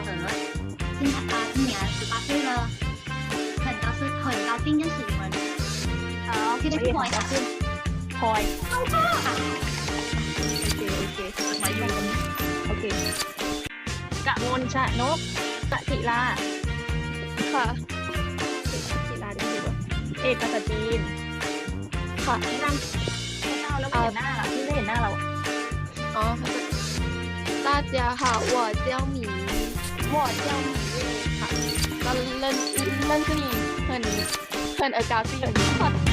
答对了，很高兴很高兴认识你们。好，这边是我呀。 พลอยโอเคโอเคมาอยู่กันโอเคกะมนชะนกกะศิลา ค่ะ ศิลาได้ไหมเอกภาษาจีน ค่ะ แนะนำแนะนำแล้วไม่เห็นหน้าล่ะที่ไม่เห็นหน้าเรา อ๋อ大家好我叫米 วอร์ดเจ้าหมีเวค่ะก็เล่นเล่นขึ้นเพิ่นเพิ่นเออกาวซี่